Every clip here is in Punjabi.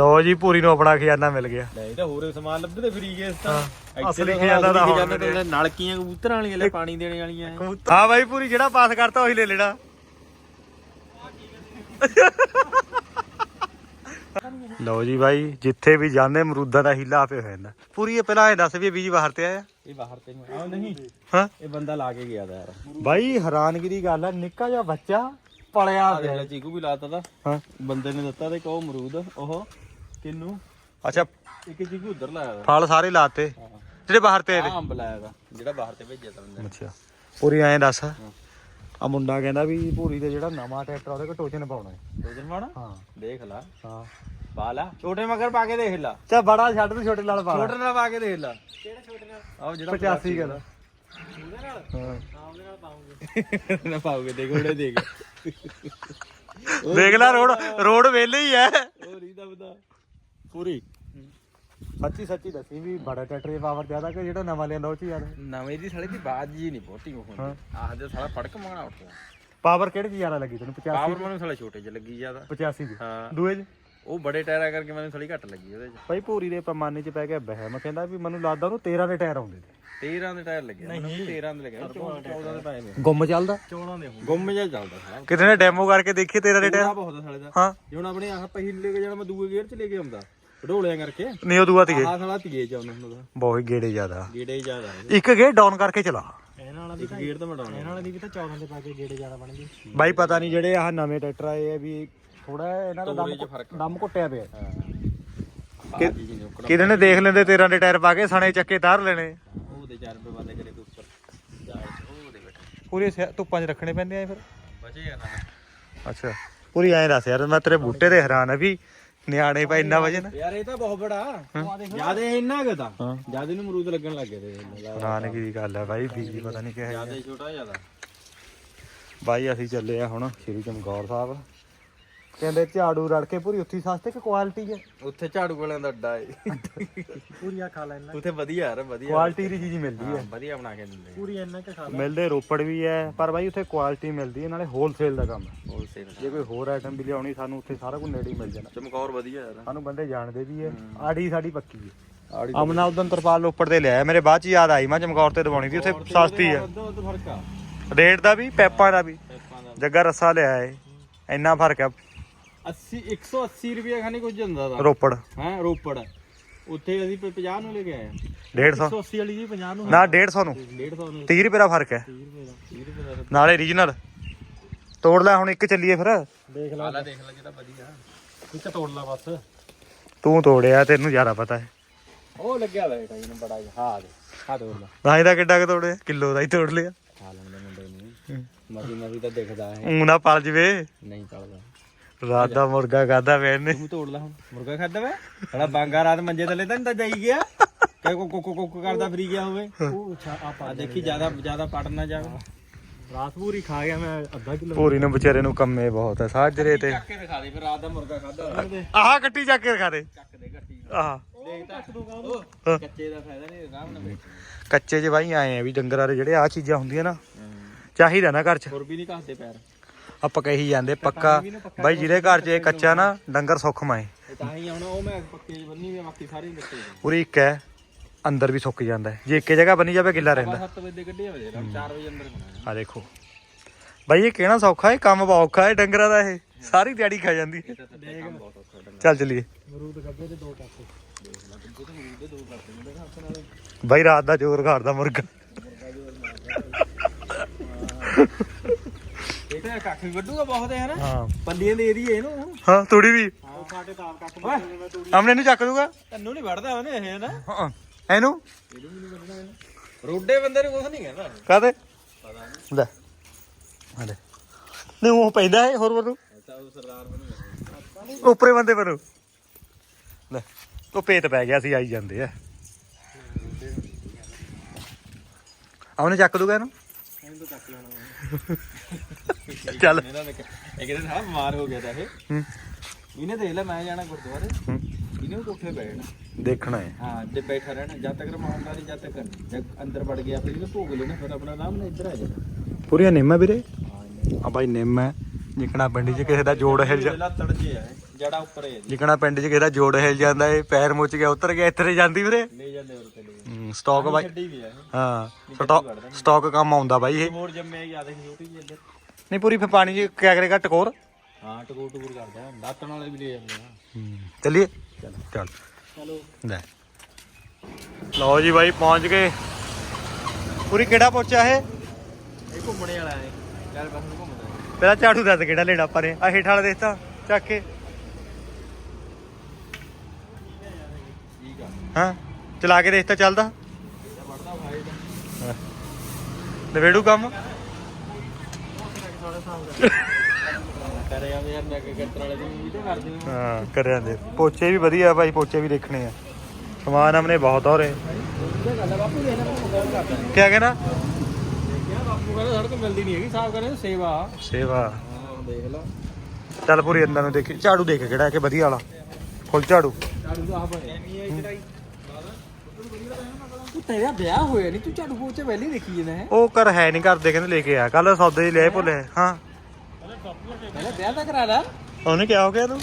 ਲੋ ਜੀ ਪੂਰੀ ਨੂੰ ਆਪਣਾ ਖਜ਼ਾਨਾ ਮਿਲ ਗਿਆ। ਨਹੀਂ ਤਾਂ ਹੋਰ ਸਮਾਨ ਲੱਭਦੇ ਫਰੀ ਗਏ ਇਸ ਤਾਂ। ਅਸਲੀ ਖਜ਼ਾਨਾ ਤਾਂ ਹੁਣ ਮਿਲਿਆ। ਨਲਕੀਆਂ ਕਬੂਤਰਾਂ ਵਾਲੀਆਂ ਲੈ ਪਾਣੀ ਦੇਣੇ ਵਾਲੀਆਂ। ਇਹ। ਹਾਂ ਬਾਈ ਪੂਰੀ ਜਿਹੜਾ ਪਾਸ ਕਰਤਾ ਉਹੀ ਲੈ ਲੈਣਾ। ਲਓ ਜੀ ਬਾਈ ਜਿੱਥੇ ਵੀ ਜਾਂਦੇ ਅਮਰੂਦਾਂ ਦਾ ਹੀਲਾ ਆਪੇ ਹੋ ਜਾਂਦਾ। ਪੂਰੀ ਇਹ ਪਹਿਲਾਂ ਇਹ ਦੱਸ ਵੀ ਇਹ ਬੀਜ ਬਾਹਰ ਤੇ ਆਇਆ? ਇਹ ਬਾਹਰ ਤੇ ਆ ਨਹੀਂ ਹਾਂ? ਇਹ ਬੰਦਾ ਲਾ ਕੇ ਗਿਆ ਦਾ ਯਾਰ। ਬਾਈ ਹੈਰਾਨਗੀ ਦੀ ਗੱਲ ਹੈ ਨਿੱਕਾ ਜਿਹਾ ਬੱਚਾ ਪਲਿਆ ਆ ਦੇਖ ਪਿਆ ਲੈ ਚੀਕੂ ਵੀ ਲਾਤਾ ਤਾ। ਹਾਂ। ਬੰਦੇ ਨੇ ਦਿੱਤਾ ਤੇ ਇੱਕ ਉਹ ਅਮਰੂਦ ਉਹ ਕਿੰਨੂ? ਅੱਛਾ। ਇੱਕ ਚੀਕੂ ਉਧਰ ਲਾਇਆ ਦਾ ਫਲ ਸਾਰੇ ਲਾਤੇ। ਜਿਹੜੇ ਬਾਹਰ ਤੇ ਆ ਅੰਬ ਲਾਇਆ ਦਾ ਜਿਹੜਾ ਬਾਹਰ ਤੇ ਭੇਜਿਆ ਤਾ ਬੰਦੇ ਨੇ। ਅੱਛਾ। ਪੂਰੀ ਐਂ ਦੱਸ। ਆ ਮੁੰਡਾ ਕਹਿੰਦਾ ਵੀ ਪੂਰੀ ਤੇ ਜਿਹੜਾ ਨਵਾਂ ਟਰੈਕਟਰ ਉਹਦੇ ਕੋ ਟੋਚਨ ਪਾਉਣਾ। ਹੈ ਦੋ ਦਿਨ ਮਾਣਾ ਹਾਂ। ਦੇਖ ਲਾ। ਹਾਂ। ਪਾ ਲਾ। ਛੋਟੇ ਮਗਰ ਪਾ ਕੇ ਦੇਖ ਲਾ। ਚਾ ਬੜਾ ਛੱਡ ਤੂੰ ਛੋਟੇ ਨਾਲ ਪਾ ਛੋਟੇ ਨਾਲ ਪਾ ਕੇ ਦੇਖ ਲਾ। ਕਿਹੜੇ ਛੋਟੇ ਨਾਲ? ਆਹ ਜਿਹੜਾ 85 ਕਹਿੰਦਾ ਉਹਦੇ ਨਾਲ? ਹਾਂ। ਉਹਦੇ ਨਾਲ ਪਾਉਂਗੇ। ਨਾ ਪਾਉਂਗੇ ਦੇਖ ਉਹਦੇ ਦੇਖ। ਦੇਖ ਲੈ ਰੋਡ ਰੋਡ ਵੇਲੇ ਹੀ ਐ। ਉਹ ਰੀਦਾ ਬਦਾ। ਪੂਰੀ। ਸੱਚੀ ਸੱਚੀ ਦੱਸੀ ਵੀ ਬੜਾ ਟਰੈਕਟਰ ਦੇ ਪਾਵਰ ਜ਼ਿਆਦਾ ਕਿ ਜਿਹੜਾ ਨਵਾਂ ਲਿਆਂਦਾ ਉਹ ਚ ਯਾਰ। ਨਵੇਂ ਦੀ ਸਾਲੇ ਦੀ ਬਾਤ ਜੀ ਨਹੀਂ ਬਹੁਤੀ ਉਹ। ਹੁੰਦੀ। ਆਹ ਦੇ ਸਾਲਾ ਫੜਕ ਮੰਗਣਾ ਉੱਠਿਆ ਪਾਵਰ ਕਿਹੜੇ ਚ ਜ਼ਿਆਦਾ ਲੱਗੀ ਤੈਨੂੰ? 85 ਪਾਵਰ ਮੈਨੂੰ ਸਾਲਾ ਛੋਟੇ ਚ ਲੱਗੀ ਜ਼ਿਆਦਾ। 85 ਦੀ? ਹਾਂ। ਦੂਏ ਚ? ਉਹ ਬੜੇ ਟਾਇਰਾਂ ਕਰਕੇ ਮੈਨੂੰ ਥੋੜੀ ਘੱਟ ਲੱਗੀ ਉਹਦੇ ਚ। ਭਾਈ ਪੂਰੀ ਦੇ ਪੈਮਾਨੇ ਚ ਪੈ ਗਿਆ ਬਹਿਮ ਕਹਿੰਦਾ ਵੀ ਮੈਨੂੰ ਲੱਗਦਾ ਉਹਨੂੰ 13 ਦੇ ਟਾਇਰ ਆਉਂਦੇ ਤੇ। 13 ਦੇ ਟਾਇਰ ਲੱਗੇ ਮੈਨੂੰ 13 ਦੇ ਲੱਗੇ 14 ਦੇ ਪਏ ਨੇ। ਗੁੰਮ ਚੱਲਦਾ? 14 ਦੇ ਗੁੰਮ ਜਿਹਾ ਚੱਲਦਾ ਸਾਲਾ। ਕਿਤੇ ਨੇ ਡੈਮੋ ਕਰਕੇ ਦੇਖੀ 13 ਦੇ ਟਾਇਰ। ਬਹੁਤ ਆ ਸਾਲੇ ਦਾ। ਹਾਂ। ਜੇ ਹੁਣ ਆਪਣੇ ਆਹ ਪਹਿਲੇ ਲੈ ਕੇ ਜਾਣਾ ਮੈਂ ਦੂਏ ਗੇਅਰ ਚ ਲੈ ਕੇ ਆਉਂਦਾ। ਢੋਲਿਆਂ ਕਰਕੇ? ਨਹੀਂ ਉਹ ਦੂਆ ਤੀਏ। ਆਹ ਸਾਲਾ ਤੀਏ ਚ ਆਉਂਦਾ ਹੁੰਦਾ ਬਹੁਤ ਗੇੜੇ ਜ਼ਿਆਦਾ। ਗੇੜੇ ਹੀ ਜ਼ਿਆਦਾ ਇੱਕ ਗੇ ਡਾਊਨ ਕਰਕੇ ਚਲਾ। ਇਹਨਾਂ ਵਾਲਾ ਵੀ ਇੱਕ ਗੇਅਰ ਤਾਂ ਮਟਾਉਣਾ ਇਹਨਾਂ ਵਾਲਾ ਦੀ ਵੀ ਤਾਂ 14 ਦੇ ਪਾ ਕੇ ਗੇੜੇ ਜ਼ਿਆਦਾ ਬਣਗੇ ਬਾਈ ਪਤਾ ਨਹੀਂ ਜਿਹੜੇ ਆਹ ਨਵੇਂ ਟਰੈਕਟਰ ਆਏ ਆ ਵੀ ਥੋੜਾ ਇਹਨਾਂ ਦਾ ਤੋਰੇ ਦਮ ਘੁੱਟਿਆ ਪਿਆ। ਕਿ ਕਿਹਦੇ ਨੇ ਦੇਖ ਲੈਂਦੇ 13 ਦੇ ਟਾਇਰ ਪਾ ਕੇ ਸਣੇ ਚੱਕੇ ਤਾਰ ਲੈਣੇ। ਉਹਦੇ 4 ਰੁਪਏ ਵਾਦੇ ਕਰੇ ਤੂੰ ਉੱਪਰ। ਜਾ ਉਹਦੇ ਬੈਠੇ। ਪੂਰੇ ਸਿਆ- ਧੁੱਪਾਂ 'ਚ ਰੱਖਣੇ ਪੈਂਦੇ ਆ ਫਿਰ। ਬਚੇ ਆ ਨਾ ਅੱਛਾ। ਪੂਰੀ ਐਂ ਦੱਸ ਯਾਰ ਮੈਂ ਤੇਰੇ ਬੂਟੇ ਤੇ ਹੈਰਾਨ ਆ ਵੀ ਨਿਆਣੇ ਪਾ ਇੰਨਾ ਵਜਨ ਯਾਰ ਇਹ ਤਾਂ ਬਹੁਤ ਬੜਾ। ਜਿਆਦੇ ਇੰਨਾ ਕੁ ਤਾਂ ਹਾਂ। ਜਿਆਦੇ ਨੂੰ ਅਮਰੂਦ ਲੱਗਣ ਲੱਗ ਗਏ ਤੇ ਹੈਰਾਨਗੀ ਦੀ ਗੱਲ ਆ ਬਾਈ ਬੀਜੀ ਪਤਾ ਨਹੀਂ ਕਿਹੋ ਜਿਹਾ। ਜਿਆਦੇ ਛੋਟਾ ਜ਼ਿਆਦਾ ਬਾਈ ਅਸੀਂ ਚੱਲੇ ਆ ਹੁਣ ਸ਼੍ਰੀ ਚਮਕੌਰ ਸਾਹਿਬ। ਕਹਿੰਦੇ ਝਾੜੂ ਰੜ ਕੇ ਪੂਰੀ ਉੱਥੀ ਸਸਤੇ ਕਿ ਕੁਆਲਿਟੀ ਹੈ। ਉੱਥੇ ਝਾੜੂ ਵਾਲਿਆਂ ਦਾ ਅੱਡਾ ਏ। ਪੂਰੀਆਂ ਖਾ ਲੈਣਾ ਉੱਥੇ ਵਧੀਆ ਯਾਰ ਵਧੀਆ। ਕੁਆਲਿਟੀ ਦੀ ਚੀਜ਼ ਮਿਲਦੀ ਹੈ। ਹਾਂ, ਵਧੀਆ ਬਣਾ ਕੇ ਦਿੰਦੇ ਪੂਰੀ ਇੰਨਾ ਕਿ ਖਾ ਮਿਲਦੇ ਰੋਪੜ ਵੀ ਹੈ ਪਰ ਬਾਈ ਉੱਥੇ ਕੁਆਲਿਟੀ ਮਿਲਦੀ ਹੈ ਨਾਲੇ ਹੋਲਸੇਲ ਦਾ ਕੰਮ ਹੈ। ਹੋਲਸੇਲ ਜੇ ਕੋਈ ਹੋਰ ਆਈਟਮ ਵੀ ਲਿਆਉਣੀ ਸਾਨੂੰ ਉੱਥੇ ਸਾਰਾ ਕੁਝ ਨੇੜੇ ਹੀ ਮਿਲ ਜਾਣਾ। ਚਮਕੌਰ ਵਧੀਆ ਯਾਰ। ਸਾਨੂੰ ਬੰਦੇ ਜਾਣਦੇ ਵੀ ਹੈ। ਆੜੀ ਸਾਡੀ ਪੱਕੀ ਹੈ। ਆੜੀ ਅਮਨਾ ਉਦੋਂ ਤਰਪਾਲ ਰੋਪੜ ਤੇ ਲਿਆਇਆ ਮੇਰੇ ਬਾਅਦ ਚ ਯਾਦ ਆਈ ਮੈਂ ਚਮਕੌਰ ਤੇ ਦਵਾਉਣੀ ਸੀ ਉੱਥੇ ਸਸਤੀ ਹੈ। ਉਦੋਂ ਉਦੋਂ ਫ਼ਰਕ ਆ। ਰੇਟ ਦਾ ਵੀ ਪੈਪਾਂ ਦਾ ਵੀ। ਜੱਗਾ ਰੱਸਾ ਲਿਆ ਏ। ਇੰਨਾ ਫ਼ਰਕ ਹੈ। 80 180 ਰੁਪਏ ਖਾਣੀ ਕੁਝ ਹੁੰਦਾ ਦਾ। ਰੋਪੜ। ਹਾਂ ਰੋਪੜ। ਉੱਥੇ ਅਸੀਂ 50 ਨੂੰ ਲੈ ਕੇ ਆਏ 150 180 ਵਾਲੀ ਜੀ 50 ਨੂੰ ਨਾ 150 ਨੂੰ। 150 ਨੂੰ। 30 ਰੁਪਏ ਦਾ ਫ਼ਰਕ ਹੈ। 30 ਰੁਪਏ ਦਾ 30 ਰੁਪਏ ਦਾ। ਨਾਲੇ ਰੀਜਨਲ ਤੋੜ ਲੈ ਹੁਣ ਇੱਕ ਚੱਲੀਏ ਫਿਰ। ਦੇਖ ਲਾ। ਆਲਾ ਦੇਖ ਲਾ ਜਿਹੜਾ ਵਧੀਆ। ਇੱਕ ਤੋੜ ਲਾ ਬਸ। ਤੂੰ ਤੋੜਿਆ ਤੈਨੂੰ ਜ਼ਿਆਦਾ ਪਤਾ ਹੈ। ਉਹ ਲੱਗਿਆ ਵਾ ਇਹ ਨੂੰ ਬੜਾ ਹਾਂ ਦੇ ਹਾਂ ਤੋੜ ਲਾ। ਨਾ ਇਹਦਾ ਕਿੱਡਾ ਕੁ ਤੋੜਿਆ ਕਿਲੋ ਦਾ ਹੀ ਤੋੜ ਲਿਆ। ਖਾ ਲੈਂਦੇ ਮੁੰਡੇ ਨੂੰ। ਮਰੀ ਮਰੀ ਤਾਂ ਦਿਖਦਾ ਹੈ। ਊਂ ਨਾ ਪਲ ਜਵੇ। ਨਹੀਂ ਚੱਲਦਾ ਰਾਤ ਦਾ ਮੁਰਗਾ ਖਾਦਾ ਮੈਨੇ ਤੂੰ ਤੋੜ ਲਾ ਹੁਣ। ਮੁਰਗਾ ਖਾਦਾ ਵੇ ਸਾਲਾ ਬਾਂਗਾ ਰਾਤ ਮੰਜੇ ਥੱਲੇ ਤਾਂ ਨੀ ਤਾਂ ਜਾਈ ਗਿਆ। ਕਿ ਕੋ ਕੋ ਕੋ ਕਰਦਾ ਫਰੀ ਗਿਆ ਹੋਵੇ। ਉਹ ਅੱਛਾ ਆ ਦੇਖੀ ਜ਼ਿਆਦਾ ਜ਼ਿਆਦਾ ਪੜ ਨਾ ਜਾਵੇ ਰਾਤ ਪੂਰੀ ਖਾ ਗਿਆ ਮੈਂ ਅੱਧਾ ਕਿਲੋ। ਪੂਰੀ ਨੂੰ ਵਿਚਾਰੇ ਨੂੰ ਕੰਮੇ ਬਹੁਤ ਹੈ ਸਾਜਰੇ ਤੇ। ਚੱਕ ਕੇ ਦਿਖਾ ਦੇ ਫਿਰ ਰਾਤ ਦਾ ਮੁਰਗਾ ਖਾਦਾ ਆਹ ਕੱਟੀ ਚੱਕ ਕੇ ਰਖਾ ਦੇ। ਚੱਕ ਦੇ ਗੱਟੀ। ਆਹ। ਦੇਖ ਕੱਚੇ ਦਾ ਫਾਇਦਾ ਨਹੀਂ ਆਰਾਮ ਨਾਲ ਕੱਚੇ 'ਚ ਬਾਈ ਆਏ ਆ ਵੀ ਡੰਗਰਾਂ ਦੇ ਜਿਹੜੇ ਆ ਚੀਜ਼ਾਂ ਹੁੰਦੀਆਂ ਨਾ ਚਾਹੀਦਾ ਨਾ ਘਰ 'ਚ। ਹੋਰ ਵੀ ਨਹੀਂ ਘਾਸਦੇ ਪੈਰ। ਆਪਾਂ ਕਹੀ ਜਾਂਦੇ ਪੱਕਾ। ਬਾਈ ਜਿਹਦੇ ਘਰ 'ਚ ਇਹ ਕੱਚਾ ਨਾ ਡੰਗਰ ਸੁੱਖ ਮਾਏ। ਤਾਂ ਹੀ ਹੁਣ ਉਹ ਮੈਂ ਪੱਕੇ ਚ ਬੰਨੀ ਵੀ ਬਾਕੀ ਸਾਰੇ ਲੱਗੇ ਪੂਰੀ ਇੱਕ ਹੈ ਅੰਦਰ ਵੀ ਸੁੱਕ ਜਾਂਦਾ ਹੈ। ਜੇ ਇੱਕੇ ਜਗ੍ਹਾ ਬਣੀ ਜਾਵੇ ਗਿੱਲਾ ਰਹਿੰਦਾ। 7 ਵਜੇ ਦੇ ਗੱਡੀ ਆ ਵਜੇ 4 ਵਜੇ ਅੰਦਰ ਹੋਣਾ ਆ ਦੇਖੋ। ਬਾਈ ਇਹ ਕਹਿਣਾ ਸੌਖਾ ਹੈ ਕੰਮ ਬਹੁਤ ਔਖਾ ਹੈ ਡੰਗਰਾਂ ਦਾ ਇਹ। ਸਾਰੀ ਦਿਹਾੜੀ ਖਾ ਜਾਂਦੀ ਹੈ। ਚੱਲ ਚਲੀਏ। ਮਰੂਦ ਗੱਬੇ ਦੇ ਦੋ ਬਾਈ ਰਾਤ ਦਾ ਜ਼ੋਰ ਘਾੜਦਾ ਮੁਰਗਾ। ਇਹ ਤਾਂ ਕੱਖ ਵੀ ਵੱਡੂਗਾ ਬਹੁਤ ਹੈ ਨਾ ਹਾਂ। ਪੱਲੀਆਂ ਦੇ ਏਰੀਏ ਇਹਨੂੰ। ਹਾਂ ਤੂੜੀ ਵੀ। ਹਾਂ ਸਾਡੇ ਤਾਂ ਕੱਖ ਓਏ ਆਮਨੇ ਨੂੰ ਚੱਕ ਦੂਗਾ। ਤੈਨੂੰ ਨਹੀਂ ਵੜਦਾ ਉਹਨੇ ਇਹ ਨਾ ਹਾਂ ਇਹਨੂੰ? ਰੋਡੇ ਬੰਦੇ ਨੂੰ ਕੁਝ ਨਹੀਂ ਕਹਿੰਦਾ। ਕਾਦੇ ਲੈ। ਆ ਲੈ। ਨਹੀਂ ਉਹ ਪੈਂਦਾ ਹੈ ਹੋਰ ਸਰਦਾਰ ਬਣੀ ਉੱਪਰੇ ਬੰਦੇ ਬਰੂ ਲੈ ਉਹ ਪੇਤ ਪੈ ਗਿਆ ਸੀ ਆਈ ਜਾਂਦੇ ਆ। ਆਮਨੇ ਚੱਕ ਦੂਗਾ ਇਹਨੂੰ? ਇਹਨੂੰ ਤਾਂ ਚੱਕ ਲੈਣਾ। ਚੱਲ। ਇਹਨਾਂ ਨੇ ਇਹ ਕਿਤੇ ਸਾਲਾ ਬਿਮਾਰ ਹੋ ਗਿਆ ਤਾਂ ਇਹ। ਹੂੰ, ਇਹਨੇ ਦੇਖ ਲੈ ਮੈਂ ਜਾਣਾ ਗੁਰਦੁਆਰੇ। ਹੂੰ। ਇਹਨੇ ਵੀ ਕੋਠੇ ਬੈਠਣਾ ਦੇਖਣਾ ਹੈ। ਹਾਂ ਤੇ ਬੈਠਾ ਰਹਿਣਾ ਜਦ ਤੱਕ ਰਮਾਨਦਾਰੀ ਜਦ ਤੱਕ ਅੰਦਰ ਵੜ ਗਿਆ ਫਿਰ ਇਹਨੂੰ ਭੋਗ ਲੈਣਾ ਫਿਰ ਆਪਣਾ ਨਾਮ ਨਾਲ ਇੱਧਰ ਆ ਜਾਣਾ। ਪੂਰੀਆਂ ਨਿੰਮ ਹੈ ਵੀਰੇ? ਹਾਂ ਆ ਬਾਈ ਨਿੰਮ ਹੈ। ਜਿਕਣਾ ਪਿੰਡੀ ਚ ਕਿਸੇ ਦਾ ਜੋੜ ਹਿਲ ਜਾ ਲੱਤੜ ਜੇ ਆ ਜੜਾ ਉੱਪਰ ਹੈ ਜੀ। ਜਿਕਣਾ ਪਿੰਡ 'ਚ ਕਿਹਦਾ ਜੋੜ ਹਿਲ ਜਾਂਦਾ ਏ ਪੈਰ ਮੁੱਚ ਗਿਆ ਉਤਰ ਗਿਆ ਇੱਥੇ ਤੇ ਜਾਂਦੀ ਵੀਰੇ। ਲੈ ਜਾਂਦੇ ਹੋਰ ਤੇ ਲੈ ਜਾਂਦੇ ਹੂੰ, ਸਟਾਕ ਬਾਈ। ਛੱਡੀ ਵੀ ਆ ਇਹ। ਹਾਂ ਸਟਾਕ ਸਟਾਕ ਕੰਮ ਆਉਂਦਾ ਬਾਈ ਇਹ। ਹੋਰ ਹੀ ਆ ਦੇਖ ਛੋਟੀ ਜਿਹੀ ਇੱਧਰ ਨਹੀਂ ਪੂਰੀ ਫੇ ਪਾਣੀ 'ਚ ਕਿਆ ਕਰੇਗਾ ਟਕੋਰ? ਹਾਂ ਟਕੂਰ ਟਕੂਰ ਕਰਦਾ ਦਾਤਣ ਵਾਲੇ ਵੀ ਲੈ ਜਾਂਦੇ ਆ। ਚੱਲੀਏ? ਚੱਲ। ਚਲੋ। ਲੈ। ਲਓ ਜੀ ਬਾਈ ਪਹੁੰਚ ਗਏ। ਪੂਰੀ ਕਿਹੜਾ ਪਹੁੰਚਿਆ ਇਹ? ਇਹ ਘੁੰਮਣੇ ਵਾਲਾ ਹੈ। ਚੱਲ ਬਸ ਨੂੰ ਘੁੰਮਦਾ ਪਹਿਲਾਂ ਝਾੜੂ ਦੱਸ ਕਿਹੜਾ ਲੈਣਾ ਆਪਾਂ ਨੇ? ਆ ਹੇਠ ਵਾਲਾ ਦੇਖਤਾ ਚੱਕ ਕੇ। ਠੀਕ ਆ ਹਾਂ ਚਲਾ ਕੇ ਦੇਖਤਾ ਚੱਲਦਾ। ਇਹ ਵੜਦਾ ਭਾਈ ਦਾ ਨਵੇੜੂ ਕੰਮ? ਕਰੇ ਯਾਰ ਮੈਂ ਕਿ ਗੱਤਰ ਵਾਲੇ ਦੀ ਵੀ ਕਰਦੇ ਹਾਂ, ਕਰਿਆ ਦੇ। ਪੋਚੇ ਵੀ ਵਧੀਆ ਭਾਈ, ਪੋਚੇ ਵੀ ਦੇਖਣੇ ਆ। ਸਮਾਨ ਹਮਨੇ ਬਹੁਤ ਹੋ ਰਹੇ ਇਹ ਕਹਿਣਾ? ਬਾਪੂ ਕਹਿੰਦਾ ਸੜਕ ਮਿਲਦੀ ਨਹੀਂ ਹੈਗੀ ਸਾਫ਼ ਕਰੇ ਸੇਵਾ। ਸੇਵਾ ਹਾਂ ਦੇਖ ਲਾ ਚੱਲ ਪੂਰੀ ਅੰਦਰ ਨੂੰ ਦੇਖੀ। ਝਾੜੂ ਦੇਖ ਕਿਹੜਾ ਕਿ ਵਧੀਆ ਵਾਲਾ। ਫੁੱਲ ਝਾੜੂ। ਝਾੜੂ ਦਾ ਆ ਬਣਿਆ ਨਹੀਂ ਹੈ ਚੜਾਈ ਤੂੰ ਤੇਰਾ ਵਿਆਹ ਹੋਇਆ ਨਹੀਂ ਤੂੰ ਝਾੜੂ ਪੋਚੇ ਪਹਿਲੇ ਦੇਖੀ ਜਾਂਦਾ ਹੈ। ਉਹ ਕਰ ਹੈ ਨਹੀਂ ਕਰਦੇ ਕਹਿੰਦੇ ਲੈ ਕੇ ਆ ਕੱਲ ਸੌਦੇ ਹੀ ਲਿਆਏ ਭੁੱਲੇ ਹਾਂ। ਪਹਿਲੇ ਵਿਆਹ ਤਾਂ ਕਰਾ ਲੈ। ਉਹਨੇ ਕਿਹਾ ਹੋ ਗਿਆ ਤੂੰ?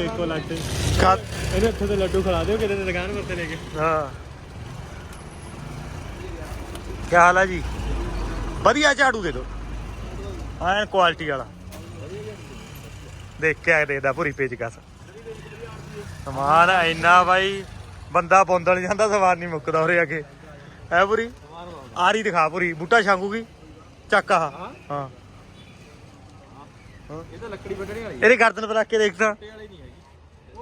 ਇੱਕੋ ਲੱਗ ਤੇ ਕਾ ਇਹਨੇ ਇੱਥੇ ਤੇ ਲੱਡੂ ਖਿਲਾ ਦਿਓ ਕਿਤੇ ਦੁਕਾਨ ਵਰਤੇ ਲੈ ਕੇ। ਹਾਂ। ਕੀ ਹਾਲ ਹੈ ਜੀ? ਵਧੀਆ ਝਾੜੂ ਦੇ ਦਿਓ। ਕੁਆਲਿਟੀ ਵਾਲਾ। ਦੇਖ ਕੇ ਆ ਦੇਖਦਾ ਪੂਰੀ ਪੇਜ ਕਸ। ਸਮਾਨ ਇੰਨਾ ਬਾਈ। ਬੰਦਾ ਬੋਂਦਲ ਜਾਂਦਾ ਸਮਾਨ ਨਹੀਂ ਮੁੱਕਦਾ ਉਰੇ ਅੱਗੇ ਐ ਪੂਰੀ? ਆਰੀ ਦਿਖਾ ਪੂਰੀ। ਬੂਟਾ ਛਾਂਗੂਗੀ ਚੱਕ ਆਹ। ਹਾਂ। ਇਹ ਤਾਂ ਲੱਕੜੀ ਵੱਢਣੇ ਵਾਲੀ ਇਹਦੇ ਗਰਦਨ ਪਰ ਰੱਖ ਕੇ ਦੇਖਦਾ ਉਹ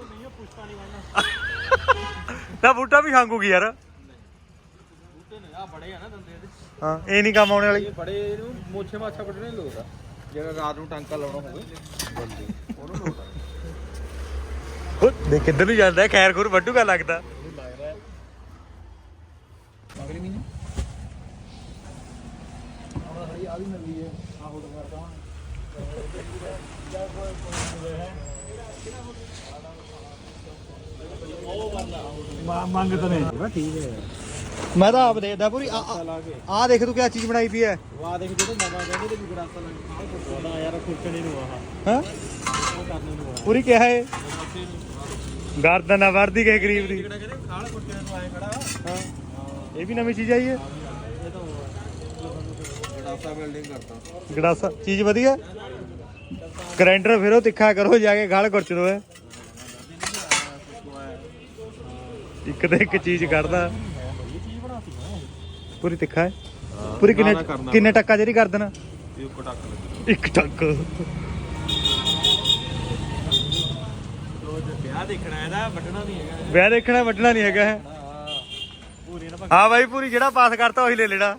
ਨਹੀਂ ਉਹ ਪੁਸ਼ਪਾ ਨਹੀਂ ਬਣਨਾ। ਨਾ ਬੂਟਾ ਵੀ ਛਾਂਗੂਗੀ ਯਾਰ? ਬੂਟੇ ਨੇ ਆ ਬੜੇ ਆ ਨਾ ਦੰਦੇ ਇਹਦੇ। ਹਾਂ ਇਹ ਨਹੀਂ ਕੰਮ ਆਉਣੇ ਵਾਲੀ। ਇਹ ਬੜੇ ਨੂੰ ਮੋਛੇ ਮਾਛਾ ਵੱਢਣੇ ਲੋਕ ਆ। ਜਿਹੜਾ ਰਾਤ ਨੂੰ ਟਾਂਕਾ ਲਾਉਣਾ ਹੋਵੇ। ਬੰਦੇ ਉਹਨੂੰ ਲੋਕ ਆ ਉਹ ਦੇਖ ਕਿੱਧਰ ਨੂੰ ਜਾਂਦਾ ਖੈਰ ਖੁਰ ਵੱਡੂਗਾ ਲੱਗਦਾ। ਨਹੀਂ ਆ ਵੀ ਮਿਲਦੀ ਹੈ। ਆ ਹੋਟ ਕਰਦਾ ਮੰਗ ਤਾਂ ਨਹੀਂ। ਠੀਕ ਹੈ। ਮੈਂ ਤਾਂ ਆਪ ਦੇਖਦਾ ਪੂਰੀ। ਆ ਦੇਖ ਤੂੰ ਕਿਆ ਚੀਜ਼ ਬਣਾਈ ਪਈ ਹੈ। ਵਾਹ ਦੇਖ ਜਿਹੜੇ ਨਵਾਂ ਕਹਿੰਦੇ ਤੇ ਵੀ ਗੜਾਸਾ ਲੱਗ ਉਹਦਾ ਯਾਰ ਖੁਰਚਣੇ ਨੂੰ ਆਹ ਹਾਂ? ਉਹ ਕਰਨੇ ਨੂੰ ਆਹ ਪੂਰੀ ਕਿਹਾ ਹੈ। ਗਰਦਨ ਆ ਵਰਦੀ ਕੇ ਗਰੀਬ ਦੀ। ਜਿਹੜਾ ਕਹਿੰਦੇ? ਖਾਲ ਖੁਰਚਣੇ ਨੂੰ ਆਏ ਖੜਾ ਹਾਂ। ਇਹ ਵੀ ਨਵੀਂ ਚੀਜ਼ ਆਈ ਹੈ? ਗੜਾਸਾ ਬਿਲਡਿੰਗ ਕਰਤਾ। ਗੜਾਸਾ ਚੀਜ਼ ਵਧੀਆ? ਗ੍ਰਾਈਂਡਰ ਫਿਰ ਤਿੱਖਾ ਕਰੋ ਜਾ ਕੇ ਗਾਲ ਕੁਰਚ ਦੋ ਇੱਕ ਤੇ ਇੱਕ ਚੀਜ਼ ਕੱਢਦਾ ਪੂਰੀ ਤਿੱਖਾ ਹੈ? ਪੂਰੀ ਕਿੰਨੇ ਕਿੰਨੇ ਟੱਕਾ ਜਿਹੜੀ ਟੱਕ ਲੱਗੀ ਇੱਕ ਟੱਕ। ਵਿਆਹ ਦੇਖਣਾ ਇਹਦਾ ਵੱਢਣਾ ਨਹੀਂ ਹੈਗਾ। ਵਿਆਹ ਦੇਖਣਾ ਵੱਢਣਾ ਨਹੀਂ ਹੈਗਾ ਹੈ। ਪੂਰੀ ਨਾ ਹਾਂ ਬਾਈ ਪੂਰੀ ਜਿਹੜਾ ਪਾਸ ਕਰਤਾ ਉਹੀ ਲੈ ਲੈਣਾ।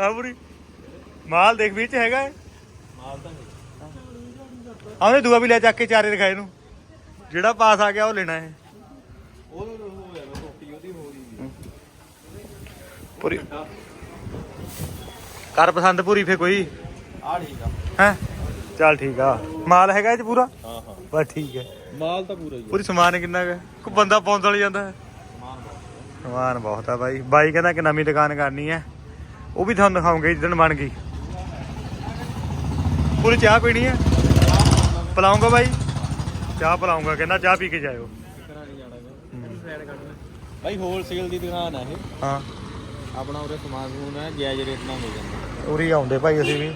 ਹਾਂ ਪੂਰੀ। ਮਾਲ ਦੇਖ ਵਿੱਚ ਹੈਗਾ ਹੈ ਮਾਲ ਤਾਂ ਆਉਨੇ ਦੂਆ ਵੀ ਲੈ ਚੱਕ ਕੇ ਚਾਰੇ ਦਿਖਾਏ ਨੂੰ। ਜਿਹੜਾ ਪਾਸ ਆ ਗਿਆ ਉਹ ਲੈਣਾ ਹੈ ਉਹ ਹੋ ਯਾਰ ਰੋਟੀ ਉਹਦੀ ਹੋ ਰਹੀ ਪੂਰੀ। ਕਰ ਪਸੰਦ ਪੂਰੀ ਫੇ ਕੋਈ? ਆ ਠੀਕ ਆ। ਹੈ? ਚੱਲ ਠੀਕ ਆ। ਮਾਲ ਹੈਗਾ ਇਹ ਚ ਪੂਰਾ? ਹਾਂ ਹਾਂ। ਬਸ ਠੀਕ ਹੈ। ਮਾਲ ਤਾਂ ਪੂਰਾ ਹੀ ਪੂਰੀ ਸਮਾਨ ਕਿੰਨਾ ਹੈ ਕੋ ਬੰਦਾ ਵਾਲੀ ਜਾਂਦਾ? ਹੈ ਸਮਾਨ ਬਹੁਤ ਆ ਬਾਈ। ਬਾਈ ਕਹਿੰਦਾ ਕਿ ਨਵੀਂ ਦੁਕਾਨ ਕਰਨੀ ਹੈ। ਉਹ ਵੀ ਤੁਹਾਨੂੰ ਦਿਖਾਉਂਗੇ ਜਿੱਦਣ ਬਣ ਗਈ। ਪੂਰੀ ਚਾਹ ਪੀਣੀ ਹੈ? ਪਿਲਾਉਂਗਾ ਬਾਈ। ਚਾਹ ਪਿਲਾਉਂਗਾ ਕਹਿੰਦਾ ਚਾਹ ਪੀ ਕੇ ਜਾਇਓ। ਬਾਈ ਹੋਲਸੇਲ ਦੀ ਦੁਕਾਨ ਆ ਇਹ। ਹਾਂ। ਆਪਣਾ ਉਰੇ ਸਮਾਨ ਸਮੂਨ ਹੈ ਜਾਇਜ਼ ਰੇਟ ਨਾਲ ਮਿਲ ਜਾਂਦਾ। ਉਰੀ ਆਉਂਦੇ ਭਾਈ ਅਸੀਂ ਵੀ।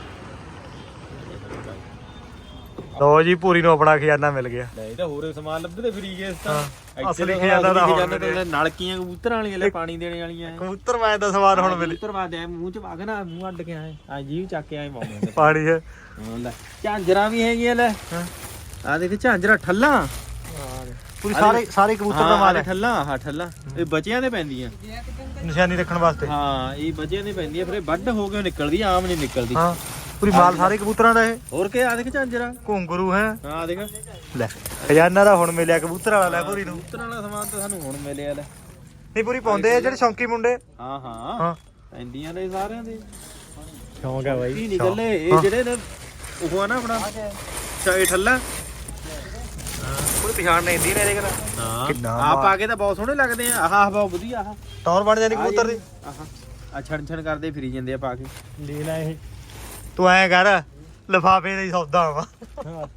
ਲੋ ਜੀ ਪੂਰੀ ਨੂੰ ਆਪਣਾ ਖਜ਼ਾਨਾ ਮਿਲ ਗਿਆ। ਇਹ ਤਾਂ ਹੋਰੇ ਸਮਾਨ ਲੱਭਦੇ ਫਰੀ ਗਏ ਤਾਂ। ਅਸਲੀ ਖਜ਼ਾਨਾ ਤਾਂ ਹੁਣ। ਨਲਕੀਆਂ ਕਬੂਤਰਾਂ ਵਾਲੀਆਂ ਲੈ ਪਾਣੀ ਦੇਣੇ ਵਾਲੀਆਂ ਕਬੂਤਰ ਮੈਂ ਦਾ ਸਵਾਰ ਹੁਣ ਮਿਲੇ ਕਬੂਤਰ ਵਾਦੇ ਐ ਮੂੰਹ ਚ ਵਗ ਨਾ ਮੂੰਹ ਅੱਡ ਕੇ ਆਏ। ਆ ਜੀਵ ਚੱਕ ਕੇ ਆਏ ਮਾਮੇ ਪਾਣੀ ਹੈ। ਲੈ ਝਾਂਜਰਾਂ ਵੀ ਹੈਗੀਆਂ ਲੈ। ਆ ਦੇਖ ਝਾਂਜਰਾਂ ਠੱਲਾਂ। ਪੂਰੀ ਸਾਰੇ ਸਾਰੇ ਕਬੂਤਰ ਦਾ ਮਾਲ ਆਹ ਹੈ। ਠੱਲਾਂ ਠੱਲਾਂ। ਇਹ ਬੱਚਿਆਂ ਦੇ ਪੈਂਦੀਆਂ। ਨਿਸ਼ਾਨੀ ਰੱਖਣ ਵਾਸਤੇ। ਹਾਂ ਇਹ ਬੱਚਿਆਂ ਦੇ ਪੈਂਦੀਆਂ ਫਿਰ ਇਹ ਵੱਢ ਹੋ ਕੇ ਨਿਕਲਦੀ ਆਮ ਨਹੀਂ ਨਿਕਲਦੀ। ਹਾਂ। ਪੂਰੀ ਮਾਲ ਸਾਰੇ ਕਬੂਤਰਾਂ ਦਾ ਇਹ। ਹੋਰ ਕੀ ਆ? ਦੇਖ ਝਾਂਜਰਾਂ। ਘੁੰਗਰੂ ਹੈ। ਹਾਂ ਆ ਦੇਖ। ਲੈ ਖਜ਼ਾਨਾ ਦਾ ਹੁਣ ਮਿਲਿਆ ਕਬੂਤਰ ਵਾਲਾ ਲੈ ਪੂਰੀ ਨੂੰ। ਕਬੂਤਰਾਂ ਵਾਲਾ ਸਮਾਨ ਤਾਂ ਸਾਨੂੰ ਹੁਣ ਮਿਲਿਆ ਲੈ। ਨਹੀਂ ਪੂਰੀ ਪਾਉਂਦੇ ਆ ਜਿਹੜੇ ਸ਼ੌਂਕੀ ਮੁੰਡੇ। ਹਾਂ ਹਾਂ। ਹਾਂ। ਨੇ ਸਾਰਿਆਂ ਦੇ। ਸ਼ੌਂਕ ਹੈ ਇਹ ਨਿਕਲੇ? ਇਹ ਜਿਹੜੇ ਨੇ ਉਹ ਆ ਨਾ ਆਪਣਾ। ਛੇ ਠੱਲਾ। ਪੂਰੀ ਪਛਾਣ ਨਹੀਂ ਇੰਦੀ ਨੇ ਇਹਦੇ ਕੋਲ। ਹਾਂ। ਕਿੰਨਾ ਆ ਪਾ ਕੇ ਤਾਂ ਬਹੁਤ ਸੋਹਣੇ ਲੱਗਦੇ ਆ। ਆਹ ਆਹ ਬਹੁਤ ਵਧੀਆ ਆਹ। ਟੌਰ ਬਣ ਜਾਂਦੀ ਕਬੂਤਰ ਦੀ। ਆਹ ਆ ਛਣ ਛਣ ਕਰਦੇ ਫਿਰੀ ਜਾਂਦੇ ਆ ਪਾ ਕੇ। ਲੈ ਲੈ ਇਹ। ਤੂੰ ਐਂ ਕਰ ਲਫਾਫੇ ਦਾ ਹੀ ਸੌਦਾ ਵਾ।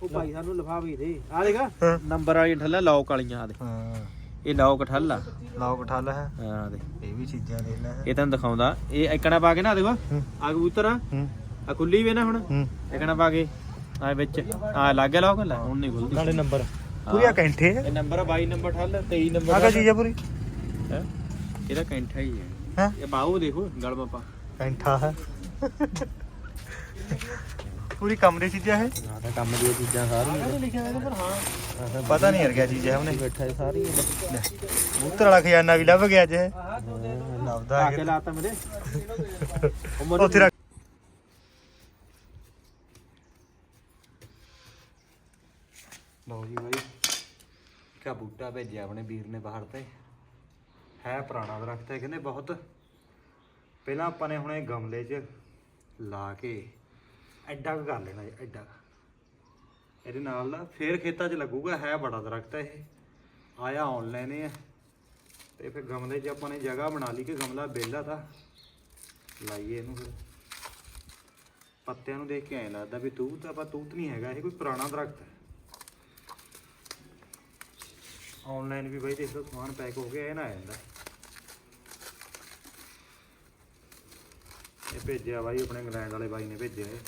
ਉਹ ਭਾਈ ਸਾਨੂੰ ਲਿਫਾਫੇ ਦੇ। ਆ ਦੇਖ ਹਾਂ। ਨੰਬਰ ਵਾਲੀ ਠੱਲਾ ਲੌਕ ਵਾਲੀਆਂ ਆ ਦੇ ਹਾਂ। ਇਹ ਲੌਕ ਠੱਲਾ ਲਾਓ ਠੱਲ ਹੈ। ਆ ਦੇ ਇਹ ਵੀ ਚੀਜ਼ਾਂ ਦੇਖ ਲੈ। ਇਹ ਤੁਹਾਨੂੰ ਦਿਖਾਉਂਦਾ। ਇਹ ਇਕਣਾ ਪਾ ਕੇ ਨਾ ਦੇਖੋ। ਹੂੰ। ਆ ਕਬੂਤਰ ਆ। ਹੂੰ। ਆ ਖੁੱਲੀ ਵੀ ਨਾ ਹੁਣ। ਹੂੰ। ਇਕਣਾ ਪਾ ਕੇ। ਆ ਵਿੱਚ। ਆ ਲੱਗ ਗਿਆ ਲੌਕ ਲੈ। ਹੁਣ ਨਹੀਂ ਖੁੱਲਦੀ। ਨਾਲੇ ਨੰਬਰ। ਪੂਰੀਆ ਕੈਂਠੇ। ਇਹ ਨੰਬਰ 22 ਨੰਬਰ ਠੱਲ 23 ਨੰਬਰ ਆ ਕਾ ਚੀਜ਼ ਹੈ ਪੂਰੀ? ਹੈਂ? ਇਹਦਾ ਕੈਂਠਾ ਹੀ ਹੈ। ਹੈ? ਇਹ ਬਾਹੂ ਦੇਖੋ ਗਲਮਾ ਪਾ ਕੈਂਠਾ ਹੈ। ਪੂਰੀ ਕੰਮ ਦੀ ਚੀਜ਼ਾਂ ਹੈ ਆ ਤਾਂ ਕੰਮ ਦੀਆਂ ਚੀਜ਼ਾਂ ਸਾਰੀਆਂ ਲਿਖਿਆ ਹੋਇਆ ਪਰ ਹਾਂ। ਪਤਾ ਨਹੀਂ ਯਾਰ ਕਿਆ ਚੀਜ਼ ਹੈ ਉਹਨੇ ਬੈਠਾ ਹੈ ਸਾਰੀ ਕਬੂਤਰ ਵਾਲਾ ਖਜ਼ਾਨਾ ਵੀ ਲੱਭ ਗਿਆ ਅੱਜ ਇਹ। ਲੱਭਦਾ ਆ ਹੈ ਕੇ ਕਿਤੇ। ਲਾਤਾ ਮੇਰੇ ਉੱਥੇ ਰੱਖ। ਲਓ ਜੀ ਬਾਈ ਕਾ ਬੂਟਾ ਭੇਜਿਆ ਆਪਣੇ ਵੀਰ ਨੇ ਬਾਹਰ ਤੇ। ਹੈ ਪੁਰਾਣਾ ਦਰਖਤ ਹੈ ਕਹਿੰਦੇ ਬਹੁਤ। ਪਹਿਲਾਂ ਆਪਾਂ ਨੇ ਹੁਣੇ ਗਮਲੇ 'ਚ ਲਾ ਕੇ ਐਡਾ ਕੁ ਕਰ ਲੈਣਾ ਜੀ, ਐਡਾ ਇਹਦੇ ਨਾਲ ਨਾ ਫੇਰ ਖੇਤਾਂ 'ਚ ਲੱਗੂਗਾ ਹੈ ਬੜਾ ਦਰਖਤ ਹੈ ਇਹ। ਆਇਆ ਆਨਲਾਈਨ ਹੈ ਤੇ ਫਿਰ ਗਮਲੇ 'ਚ ਆਪਾਂ ਨੇ ਜਗ੍ਹਾ ਬਣਾ ਲਈ ਕਿ ਗਮਲਾ ਬੇਲਾ ਤਾਂ ਲਾਈਏ ਇਹਨੂੰ ਫਿਰ। ਪੱਤਿਆਂ ਨੂੰ ਦੇਖ ਕੇ ਐਂ ਲੱਗਦਾ ਵੀ ਤੂਤ ਆਪਾਂ ਤੂਤ ਨਹੀਂ ਹੈਗਾ ਇਹ ਕੋਈ ਪੁਰਾਣਾ ਦਰਖਤ ਹੈ। ਆਨਲਾਈਨ ਵੀ ਬਾਈ ਦੇਖ ਲਓ ਸਮਾਨ ਪੈਕ ਹੋ ਗਿਆ ਇਹ ਨਾ ਆ ਜਾਂਦਾ ਇਹ ਭੇਜਿਆ ਬਾਈ ਆਪਣੇ ਇੰਗਲੈਂਡ ਵਾਲੇ ਬਾਈ ਨੇ ਭੇਜਿਆ ਇਹ।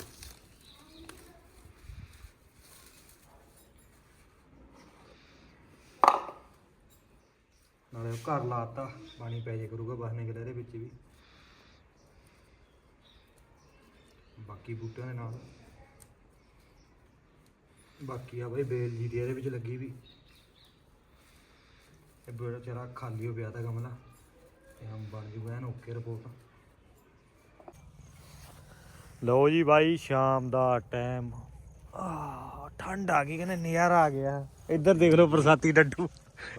ਘਰ ਲਾਤਾ ਪਾਣੀ ਪੈ ਜੇ ਕਰੂਗਾ ਬਸ ਨਿਕਲੇ ਇਹਦੇ ਵਿੱਚ ਵੀ। ਬਾਕੀ ਬੂਟਿਆਂ ਦੇ ਨਾਲ। ਬਾਕੀ ਆ ਬਈ ਬੇਲ ਜੀ ਦੀ ਇਹਦੇ ਵਿੱਚ ਲੱਗੀ ਵੀ। ਇਹ ਬੜਾ ਚਿਹਰਾ ਖਾਲੀ ਹੋ ਪਿਆ ਤਾਂ ਗਮਲਾ ਤੇ ਹਮ ਬਣ ਜੂਗਾ ਐਨ ਓਕੇ ਰਿਪੋਰਟ ਲਓ ਜੀ ਬਾਈ ਸ਼ਾਮ ਦਾ ਟਾਈਮ ਆ ਠੰਡ ਆ ਗਈ ਕਹਿੰਦੇ ਨਜ਼ਾਰਾ ਆ ਗਿਆ। ਇੱਧਰ ਦੇਖ ਲਓ ਬਰਸਾਤੀ ਡੱਡੂ।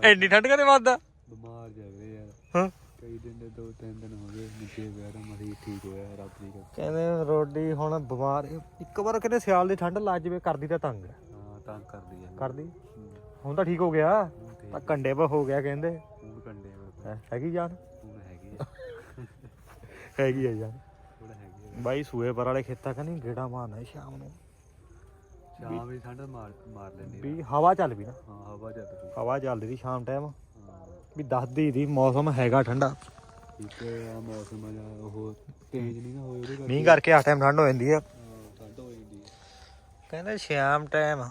ਐਨੀ ਠੰਡ ਕਦੇ ਵੱਧਦਾ? ਬਿਮਾਰ ਜਾਵੇ ਯਾਰ ਹਾਂ। ਕਈ ਦਿਨ ਦੇ ਦੋ ਤਿੰਨ ਦਿਨ ਹੋ ਗਏ ਨਿੱਕੇ ਵਗੈਰਾ ਮਰੀ ਠੀਕ ਹੋਇਆ ਰੱਬ ਦੀ ਕਿਰਪਾ। ਕਹਿੰਦੇ ਰੋਡੀ ਹੁਣ ਬਿਮਾਰ ਇੱਕ ਵਾਰ ਕਹਿੰਦੇ ਸਿਆਲ ਦੀ ਠੰਡ ਲੱਗ ਜਵੇ ਕਰਦੀ ਤਾਂ ਤੰਗ। ਹੈ ਤੰਗ ਕਰਦੀ ਹੈ ਕਰਦੀ? ਹੁਣ ਤਾਂ ਠੀਕ ਹੋ ਗਿਆ। ਤਾਂ ਕੰਡੇ ਪਾ ਹੋ ਗਿਆ ਕਹਿੰਦੇ। ਹੁਣ ਕੰਡੇ ਵਰ ਹੈਂ, ਹੈਗੀ ਜਾਨ? ਹੁਣ ਹੈਗੀ ਹੈਗੀ ਆ ਜਾਨ। ਥੋੜਾ ਹੈਗੀ ਬਾਈ ਸੂਏ ਪਰ ਵਾਲੇ ਖੇਤਾਂ ਕਨੀ ਗੇੜਾ ਮਾਰਨਾ ਸ਼ਾਮ ਨੂੰ। ਸ਼ਾਮ ਵੀ ਠੰਡ ਮਾਰ ਮਾਰ ਲੈਂਦੀ। ਵੀ ਹਵਾ ਚੱਲ ਵੀ ਨਾ। ਹਾਂ ਹਵਾ ਚੱਲ ਪਈ। ਹਵਾ ਚੱਲਦੀ ਸੀ ਸ਼ਾਮ ਟਾਈਮ ਵੀ ਦੱਸਦੀ ਦੀ ਮੌਸਮ ਹੈਗਾ ਠੰਡਾ। ਠੀਕ ਹੈ ਆ ਮੌਸਮ ਆ ਜਾਂ ਉਹ ਤੇਜ਼ ਨਹੀਂ ਨਾ ਹੋਏ ਉਹਦੇ ਕਰਕੇ ਮੀਂਹ ਕਰਕੇ ਆ ਟਾਈਮ ਠੰਡ ਹੋ ਜਾਂਦੀ ਆ। ਹਾਂ, ਠੰਡ ਹੋ ਜਾਂਦੀ ਹੈ ਕਹਿੰਦੇ ਸ਼ਾਮ ਟਾਈਮ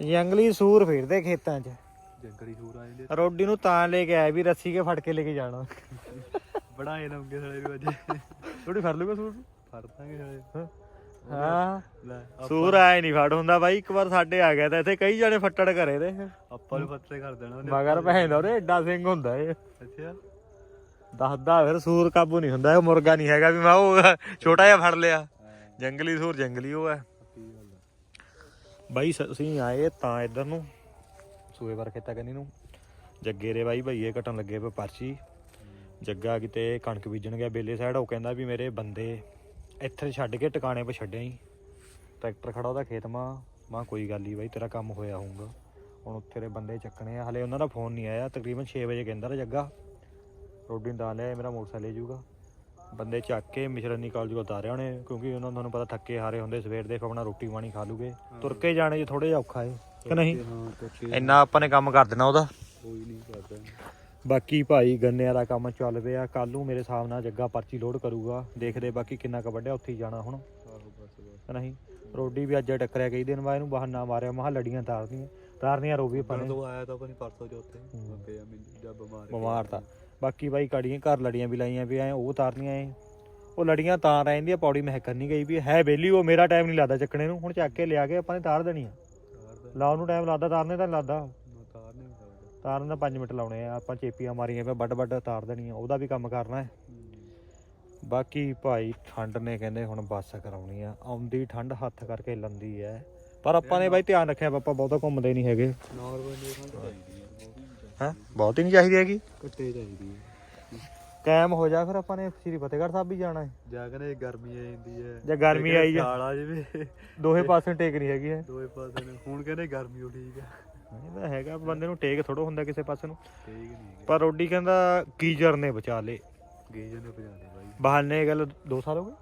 ਜੰਗਲੀ ਸੂਰ ਫਿਰਦੇ ਖੇਤਾਂ 'ਚ। ਜੰਗਲੀ ਸੂਰ ਆ ਜਾਂਦੇ ਰੋਡੀ ਨੂੰ ਤਾਂ ਲੈ ਕੇ ਆਇਆ ਵੀ ਰੱਸੀ ਕੇ ਫੜ ਕੇ ਲੈ ਕੇ ਜਾਣਾ। ਬੜਾਏ ਲੰਗੇ ਸਾਲੇ ਵੀ ਅੱਜ। ਰੋਡੀ ਫੜ ਲੂਗਾ ਸੂਰ ਫੜ ਦਾਂਗੇ ਸਾਲੇ ਹਾਂ। ਹਾਂ। ਲੈ ਸੂਰ ਆਏ ਨਹੀਂ ਫੜ ਹੁੰਦਾ ਬਾਈ ਇੱਕ ਵਾਰ ਸਾਡੇ ਆ ਗਿਆ ਤਾਂ ਇੱਥੇ ਕਈ ਜਣੇ ਫੱਟੜ ਕਰੇ ਦੇ ਆਪਾਂ ਨੂੰ ਪੱਤੇ ਕਰ ਦੇਣਾ ਉਹਨੇ। ਮਗਰ ਭੈਣ ਉਹਦੇ ਐਡਾ ਸਿੰਘ ਹੁੰਦਾ ਏ ਅੱਛਾ। ਦੱਸਦਾ ਫਿਰ ਸੂਰ ਕਾਬੂ ਨਹੀਂ ਹੁੰਦਾ ਇਹ ਮੁਰਗਾ ਨਹੀਂ ਹੈਗਾ ਵੀ ਮੈਂ ਉਹ ਛੋਟਾ ਜਿਹਾ ਫੜ ਲਿਆ। ਜੰਗਲੀ ਸੂਰ ਜੰਗਲੀ ਉਹ ਹੈ। ਬਾਈ ਅਸੀਂ ਆਏ ਤਾਂ ਇੱਧਰ ਨੂੰ ਸੂਏ ਵਰ ਖੇਤਾ ਕੰਨੀ ਨੂੰ। ਜੱਗੇ ਦੇ ਬਾਈ ਭਈਏ ਕਟਣ ਲੱਗੇ ਪਏ ਪਰਚੀ। ਜੱਗਾ ਕਿਤੇ ਕਣਕ ਬੀਜਣ ਗਿਆ ਬੇਲੇ ਸਾਈਡ ਉਹ ਕਹਿੰਦਾ ਵੀ ਮੇਰੇ ਬੰਦੇ ਇੱਥੇ ਛੱਡ ਕੇ ਟਿਕਾਣੇ 'ਤੇ ਛੱਡਿਆ ਹੀ ਟਰੈਕਟਰ ਖੜਾ ਉਹਦਾ ਖੇਤ ਮਾਂ। ਮਾਂ ਕੋਈ ਗੱਲ ਨਹੀਂ ਬਾਈ ਤੇਰਾ ਕੰਮ ਹੋਇਆ ਹੋਊਗਾ। ਹੁਣ ਉੱਥੇ ਦੇ ਬੰਦੇ ਚੱਕਣੇ ਆ। ਹਲੇ ਉਹਨਾਂ ਦਾ ਫੋਨ ਨਹੀਂ ਆਇਆ। ਤਕਰੀਬਨ 6 ਵਜੇ ਕਹਿੰਦਾ ਰ ਜੱਗਾ। ਰੋਡੀ ਨੂੰ ਤਾਂ ਲਿਆ ਮੇਰਾ ਮੋਟਰਸਾਈਕਲ ਲੈ ਜਾਊਗਾ। ਬੰਦੇ ਚੱਕ ਕੇ ਮਿਸ਼ਰਨੀ ਕਾਲਜ ਕੋਲ ਉਤਾਰਿਆ ਉਹਨੇ ਕਿਉਂਕਿ ਉਹਨਾਂ ਨੂੰ ਤੁਹਾਨੂੰ ਪਤਾ ਥੱਕੇ ਹਾਰੇ ਹੁੰਦੇ ਸਵੇਰ ਦੇ ਫਿਰ ਆਪਣਾ ਰੋਟੀ ਪਾਣੀ ਖਾ ਲੂਗੇ। ਤੁਰ ਕੇ ਜਾਣੇ ਜੀ ਥੋੜਾ ਜਿਹਾ ਔਖਾ ਏ ਕਿ ਨਹੀਂ? ਇੰਨਾ ਆਪਾਂ ਨੇ ਕੰਮ ਕਰ ਦੇਣਾ ਉਹਦਾ। ਕੋਈ ਨਹੀਂ ਕਰਦਾ। ਬਾਕੀ ਭਾਈ ਗੰਨਿਆਂ ਦਾ ਕੰਮ ਚੱਲ ਪਿਆ ਕੱਲ ਨੂੰ ਮੇਰੇ ਹਿਸਾਬ ਨਾਲ ਜੱਗਾ ਪਰਚੀ ਲੋਡ ਕਰੂਗਾ। ਦੇਖਦੇ ਬਾਕੀ ਕਿੰਨਾ ਕ ਵੱਡਿਆ ਉੱਥੇ ਹੀ ਜਾਣਾ ਹੁਣ। ਨਹੀਂ ਰੋਡੀ ਵੀ ਅੱਜ ਟੱਕਰਿਆ ਕਈ ਦਿਨ ਬਾਅਦ ਇਹਨੂੰ ਬਹਾਨਾ ਮਾਰਿਆ ਮਹਾ ਲੜੀਆਂ ਤਾਰਦੀਆਂ ਤਾਰਨੀਆਂ ਰੋ ਵੀ ਆਪਾਂ ਨੇ। ਤੋਂ ਆਇਆ ਤਾਂ ਆਪਣੀ ਪਰਸੋਂ ਚੌਥੇ ਆ ਮੈਨੂੰ ਜਦ ਬਿਮਾਰ ਬਿਮਾਰ ਤਾਂ। ਬਾਕੀ ਬਾਈ ਕੜੀਆਂ ਘਰ ਲੜੀਆਂ ਵੀ ਲਾਈਆਂ ਵੀ ਐ ਉਹ ਤਾਰਨੀਆਂ ਐ। ਉਹ ਲੜੀਆਂ ਤਾਂ ਰਹਿੰਦੀਆਂ ਪੌੜੀ ਮਹਿਕਣ ਨਹੀਂ ਗਈ ਵੀ ਹੈ ਬੇਲੀ ਉਹ ਮੇਰਾ ਟਾਈਮ ਨਹੀਂ ਲੱਗਦਾ ਚੱਕਣੇ ਨੂੰ। ਹੁਣ ਚੱਕ ਕੇ ਲਿਆ ਕੇ ਆਪਾਂ ਨੇ ਤਾਰ ਦੇਣੀ ਆ। ਲਾਉਣ ਨੂੰ ਟਾਈਮ ਲੱਗਦਾ ਤਾਰਨੇ ਤਾਂ ਲੱਗਦਾ। ਨਹੀਂ ਤਾਰਨ ਦਾ 5 ਮਿੰਟ ਲਾਉਣੇ ਆ ਆਪਾਂ ਚੇਪੀਆਂ ਮਾਰੀਆਂ ਪਏ ਵੱਡ ਵੱਡ ਤਾਰ ਦੇਣੀ ਆ ਉਹਦਾ ਵੀ ਕੰਮ ਕਰਨਾ ਹੈ। ਬਾਕੀ ਭਾਈ ਠੰਡ ਨੇ ਕਹਿੰਦੇ ਹੁਣ ਬੱਸ ਕਰਾਉਣੀ ਆ ਆਉਂਦੀ ਠੰਡ ਹੱਥ ਕਰਕੇ ਲੰਦੀ ਐ। ਪਰ ਆਪਾਂ ਨੇ ਬਾਈ ਧਿਆਨ ਰੱਖਿਆ ਆਪਾਂ ਬਹੁਤਾ ਘੁੰਮਦੇ ਨਹੀਂ ਹੈਗੇ। ਨਾਰਮਲ ਨਹੀਂ ਖੰਡ ਚਾਹੀਦੀ ਹੈ? ਬਹੁਤ ਹੀ ਨਹੀਂ ਚਾਹੀਦੀ ਹੈਗੀ। ਕੱਟੇ ਚਾਹੀਦੀ ਹੈ। ਕਾਇਮ ਹੋ ਜਾ ਫਿਰ ਆਪਾਂ ਨੇ ਸ੍ਰੀ ਫਤਿਹਗੜ੍ਹ ਸਾਹਿਬ ਵੀ ਜਾਣਾ ਹੈ। ਜਾ ਕੇ ਗਰਮੀ ਆ ਜਾਂਦੀ ਹੈ। ਜਾਂ ਗਰਮੀ ਆਈ ਜਾ ਦੋਹੇ ਪਾਸੇ ਟੇਕ ਨਹੀਂ ਹੈਗੀ ਹੈ। ਦੋਏ ਪਾਸੇ ਹੁਣ ਕਹਿੰਦੇ ਗਰਮੀ ਉਹ ਠੀਕ ਹੈ। ਇਹ ਤਾਂ ਹੈਗਾ ਬੰਦੇ ਨੂੰ ਟੇਕ ਥੋੜਾ ਹੁੰਦਾ ਕਿਸੇ ਪਾਸੇ ਨੂੰ। ਠੀਕ ਨਹੀਂ ਪਰ ਰੋਡੀ ਕਹਿੰਦਾ ਕੀਜਰ ਨੇ ਬਚਾ ਲੇ ਗੇਜਨ ਨੇ ਪਜਾ ਦੇ ਬਾਈ। ਬਹਾਨੇ ਗੱਲ 2 ਸਾਲ ਹੋ ਗਏ?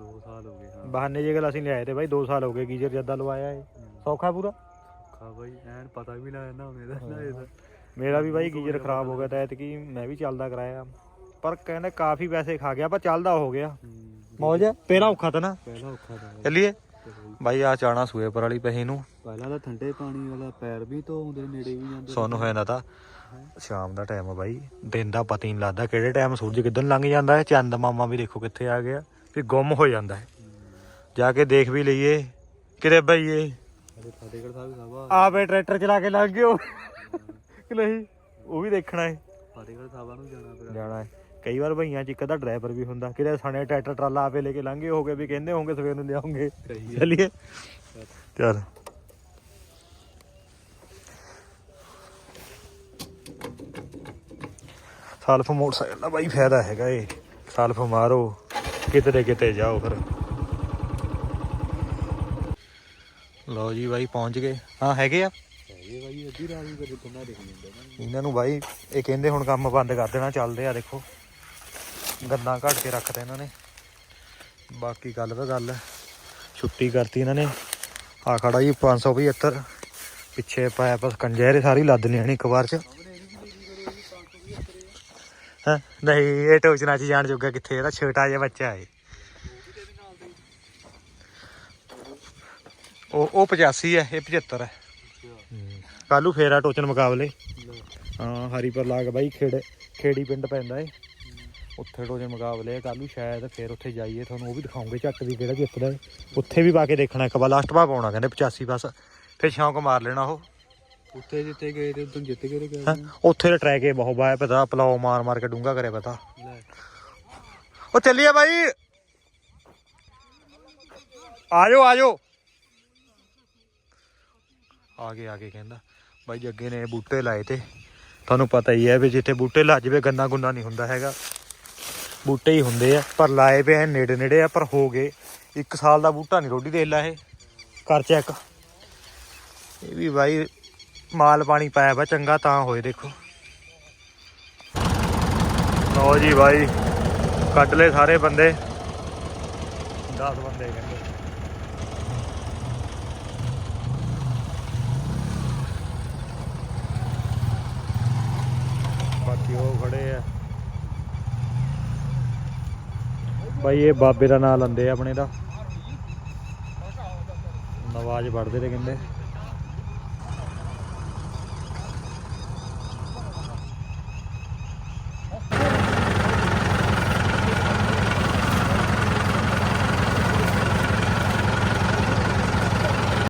2 ਸਾਲ ਹੋ ਗਏ ਹਾਂ। ਬਹਾਨੇ ਜੇ ਗੱਲ ਅਸੀਂ ਲਿਆਏ ਤੇ ਬਾਈ 2 ਸਾਲ ਹੋ ਗਏ ਗੀਜ਼ਰ ਜੱਦਾ ਲਵਾਇਆ ਏ ਸੌਖਾ ਪੂਰਾ? ਖਾ ਬਾਈ ਐਨ ਪਤਾ ਵੀ ਨਾ ਨਾ ਹੋਣੇ ਦਾ ਨਾ ਇਹਦਾ। ਮੇਰਾ ਵੀ ਬਾਈ ਗੀਜ਼ਰ ਖਰਾਬ ਹੋ ਗਿਆ ਤਾਂ ਐਤਕੀ ਮੈਂ ਵੀ ਚੱਲਦਾ ਕਰਾਇਆ। ਪਰ ਕਹਿੰਦੇ ਕਾਫੀ ਪੈਸੇ ਖਾ ਗਿਆ ਪਰ ਚੱਲਦਾ ਹੋ ਗਿਆ। ਹੂੰ। ਮੌਜ ਹੈ? ਪਹਿਲਾਂ ਔਖਾ ਤਾਂ ਨਾ। ਪਹਿਲਾਂ ਔਖਾ ਤਾਂ ਹੈ। ਚੱਲੀਏ। ਬਾਈ, ਆ ਚਾਣਾ ਸੂਏ ਪਰ ਵਾਲੀ ਪਹੀ ਨੂੰ। ਪਹਿਲਾਂ ਤਾਂ ਠੰਡੇ ਪਾਣੀ ਵਾਲਾ ਪੈਰ ਵੀ ਧੋਉਂਦੇ ਨੇੜੇ ਵੀ ਜਾਂਦੇ ਸੋਨ ਹੋਇਆ ਨਾ ਤਾਂ। ਸ਼ਾਮ ਦਾ ਟਾਈਮ ਆ ਬਾਈ। ਦਿਨ ਦਾ ਪਤਾ ਹੀ ਨਹੀਂ ਲੱਗਦਾ ਕਿਹੜੇ ਟਾਈਮ ਸੂਰਜ ਕਿੱਦਣ ਲੰਘ ਜਾਂਦਾ ਹੈ। ਚੰਦ ਮਾਮਾ ਵੀ ਦੇਖੋ ਕਿੱਥੇ ਆ ਗਿਆ। ਵੀ ਗੁੰਮ ਹੋ ਜਾਂਦਾ ਹੈ। ਜਾ ਕੇ ਦੇਖ ਵੀ ਲਈਏ। ਕਿਤੇ ਬਈਏ। ਫਤਿਹਗੜ੍ਹ ਸਾਹਿਬ ਸਭਾ ਆਪੇ ਟਰੈਕਟਰ ਚਲਾ ਕੇ ਲੰਘ ਗਿਓ ਕਿ ਨਹੀਂ? ਉਹ ਵੀ ਦੇਖਣਾ ਹੈ। ਫਤਿਹਗੜ੍ਹ ਸਾਹਿਬਾ ਨੂੰ ਜਾਣਾ ਫਿਰ ਜਾਣਾ ਹੈ। ਕਈ ਵਾਰ ਭਈਆਂ ਚ ਇੱਕ ਦਾ ਡਰਾਈਵਰ ਵੀ ਹੁੰਦਾ ਕਿਤੇ ਸਾਨੇ ਟਰੈਕਟਰ ਟਰਾਲਾ ਆਪੇ ਲੈ ਕੇ ਲੰਘੇ ਹੋਗੇ ਵੀ ਕਹਿੰਦੇ ਹੋਗੇ ਸਵੇਰ ਨੂੰ ਲਿਆਉਂਗੇ। ਚੱਲੀਏ। ਚੱਲ। ਸਲਫ ਮੋਟਰਸਾਈਕਲ ਦਾ ਬਾਈ ਫਾਇਦਾ ਹੈਗਾ ਏ। ਸਲਫ ਮਾਰੋ ਕਿਤੇ ਕਿਤੇ ਜਾਓ ਫਿਰ। ਲਓ ਜੀ ਬਾਈ ਪਹੁੰਚ ਗਏ। ਹਾਂ ਹੈਗੇ ਆ? ਹੈਗੇ ਬਾਈ ਅੱਧੀ ਰਾਤ ਨੂੰ ਕਦੇ ਕਿੰਨਾ ਦਿਖ ਜਾਂਦਾ ਨਾ ਇਹਨਾਂ ਨੂੰ ਬਾਈ ਇਹ ਕਹਿੰਦੇ ਹੁਣ ਕੰਮ ਬੰਦ ਕਰ ਦੇਣਾ ਚੱਲਦੇ ਆ ਦੇਖੋ। ਗੰਨਾ ਘੱਟ ਕੇ ਰੱਖਦੇ ਇਹਨਾਂ ਨੇ। ਬਾਕੀ ਗੱਲ ਤਾਂ ਗੱਲ ਹੈ। ਛੁੱਟੀ ਕਰਤੀ ਇਹਨਾਂ ਨੇ। ਆ ਖੜਾ ਜੀ 575 ਪਿੱਛੇ ਪਾਇਆ ਬਸ ਕੰਜੈਰੇ ਸਾਰੀ ਲੱਦ ਲੈਣੀ ਇੱਕ ਵਾਰ ਚ। ਹਾਂ? ਨਹੀਂ, ਇਹ ਟੋਚਨਾ ਚ ਜਾਣ ਜੋਗਾ ਕਿੱਥੇ ਇਹਦਾ ਛੋਟਾ ਜਿਹਾ ਬੱਚਾ ਹੈ। ਉਹ ਉਹ 85 ਹੈ, ਇਹ 75 ਹੈ। ਕੱਲੂ ਫੇਰਾ ਟੋਚਨ ਮੁਕਾਬਲੇ। ਹਾਂ ਹਰੀਪੁਰ ਲਾਗ ਬਾਈ ਖੇੜੇ ਖੇੜੀ ਪਿੰਡ ਪੈਂਦਾ ਏ। ਉੱਥੇ ਟੋਜੇ ਮੁਕਾਬਲੇ ਕੱਲ ਨੂੰ ਸ਼ਾਇਦ ਫਿਰ ਉੱਥੇ ਜਾਈਏ ਤੁਹਾਨੂੰ ਉਹ ਵੀ ਦਿਖਾਉਂਗੇ ਝੱਟ ਵੀ ਕਿਹੜਾ ਜਿੱਤਦਾ ਏ ਉੱਥੇ ਵੀ ਪਾ ਕੇ ਦੇਖਣਾ ਇੱਕ ਵਾਰ ਲਾਸਟ ਪਾ ਪਾਉਣਾ ਕਹਿੰਦੇ 85 ਬਸ। ਫਿਰ ਸ਼ੌਂਕ ਮਾਰ ਲੈਣਾ ਉਹ। ਉੱਤੇ ਜਿੱਤੇ ਗਏ ਤੇ ਉਦੋਂ ਜਿੱਤ ਗਏ ਹੈਂ। ਉੱਥੇ ਦਾ ਟਰੈਕ ਏ ਬਹੁਤ ਬਾਇਆ ਪਤਾ ਪਲਾਓ ਮਾਰ ਮਾਰ ਕੇ ਡੂੰਗਾ ਕਰਿਆ ਪਤਾ। ਉਹ ਚੱਲੀਏ ਬਾਈ। ਆਜੋ ਆਜੋ। ਆਗੇ ਆਗੇ ਕਹਿੰਦਾ। ਬਾਈ ਜੱਗੇ ਨੇ ਬੂਟੇ ਲਾਏ ਤੇ। ਤੁਹਾਨੂੰ ਪਤਾ ਹੀ ਹੈ ਵੀ ਜਿੱਥੇ ਬੂਟੇ ਲੱਜ ਜਵੇ ਗੰਨਾ ਗੁੰਨਾ ਨਹੀਂ ਹੁੰਦਾ ਹੈਗਾ। ਬੂਟੇ ਹੀ ਹੁੰਦੇ ਆ। ਪਰ ਲਾਏ ਪਏ ਐ ਨੇੜੇ ਨੇੜੇ ਆ, ਪਰ ਹੋ ਗਏ। ਇੱਕ ਸਾਲ ਦਾ ਬੂਟਾ ਨਹੀਂ ਰੋਡੀ ਦੇ ਲਾ ਇਹ। ਕਰ ਚੈੱਕ ਇਹ ਵੀ ਬਾਈ, ਮਾਲ ਪਾਣੀ ਪਾਇਆ ਵਾ, ਚੰਗਾ ਤਾਂ ਹੋਏ, ਦੇਖੋ। ਲਓ ਜੀ ਬਾਈ, ਕੱਢ ਲਏ ਸਾਰੇ ਬੰਦੇ। 10 ਬੰਦੇ ਕਹਿੰਦੇ। ਬਾਕੀ ਉਹ ਖੜੇ ਆ। ਬਾਈ ਇਹ ਬਾਬੇ ਦਾ ਨਾਂ ਲੰਦੇ ਆਪਣੇ ਦਾ। ਨਵਾਜ਼ ਪੜਦੇ ਤੇ ਕਹਿੰਦੇ।